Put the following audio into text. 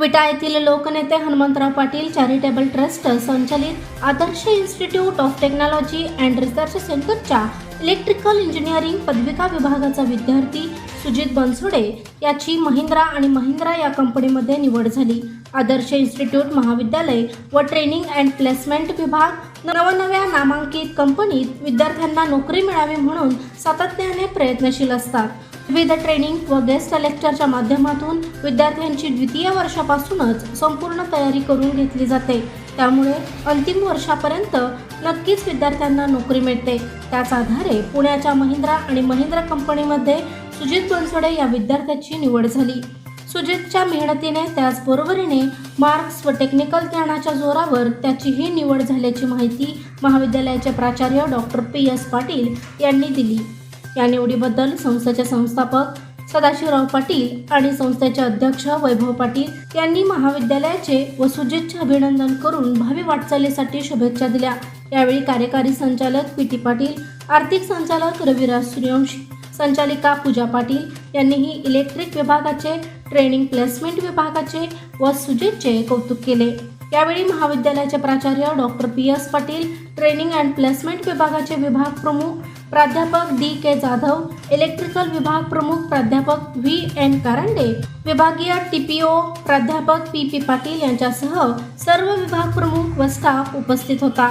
विटा येथील लोकनेते हनुमंतराव पाटील चॅरिटेबल ट्रस्ट संचालित Adarsh institute of technology and research सेंटरच्या इलेक्ट्रिकल इंजिनिअरिंग पदविका विभागाचा विद्यार्थी सुजित बनसोडे याची महिंद्रा आणि महिंद्रा या कंपनीमध्ये निवड झाली. आदर्श इन्स्टिट्यूट महाविद्यालय व ट्रेनिंग अँड प्लेसमेंट विभाग नवनव्या नामांकित कंपनीत विद्यार्थ्यांना नोकरी मिळावी म्हणून सातत्याने प्रयत्नशील असतात. विविध ट्रेनिंग व गेस्ट लेक्चरच्या माध्यमातून विद्यार्थ्यांची द्वितीय वर्षापासूनच संपूर्ण तयारी करून घेतली जाते. त्यामुळे अंतिम वर्षापर्यंत नक्कीच विद्यार्थ्यांना नोकरी मिळते. त्याच आधारे पुण्याच्या महिंद्रा आणि महिंद्रा कंपनीमध्ये सुजित बनसोडे या विद्यार्थ्याची निवड झाली. सुजितच्या मेहनतीने त्याचबरोबरीने मार्क्स व टेक्निकल ज्ञानाच्या जोरावर त्याची ही निवड झाल्याची माहिती महाविद्यालयाचे प्राचार्य डॉक्टर पी एस पाटील यांनी दिली. या निवडीबद्दल संस्थेचे संस्थापक सदाशिवराव पाटील आणि संस्थेचे अध्यक्ष वैभव पाटील यांनी महाविद्यालयाचे व सुजितचे अभिनंदन करून भावी वाटचालीसाठी शुभेच्छा दिल्या. यावेळी कार्यकारी संचालक पी टी पाटील आर्थिक संचालक रविराज सूर्यवंशी संचालिका पूजा पाटील यांनीही इलेक्ट्रिक विभागाचे ट्रेनिंग प्लेसमेंट विभागाचे व सुजितचे कौतुक केले. यावेळी महाविद्यालयाचे प्राचार्य doctor P S Patil training and placement विभागाचे विभाग प्रमुख प्राध्यापक डी के जाधव इलेक्ट्रिकल विभाग प्रमुख प्राध्यापक व्ही एन कारंडे विभागीय टीपीओ प्राध्यापक पी पी पाटील यांच्यासह सर्व विभाग प्रमुख व स्टाफ उपस्थित होता.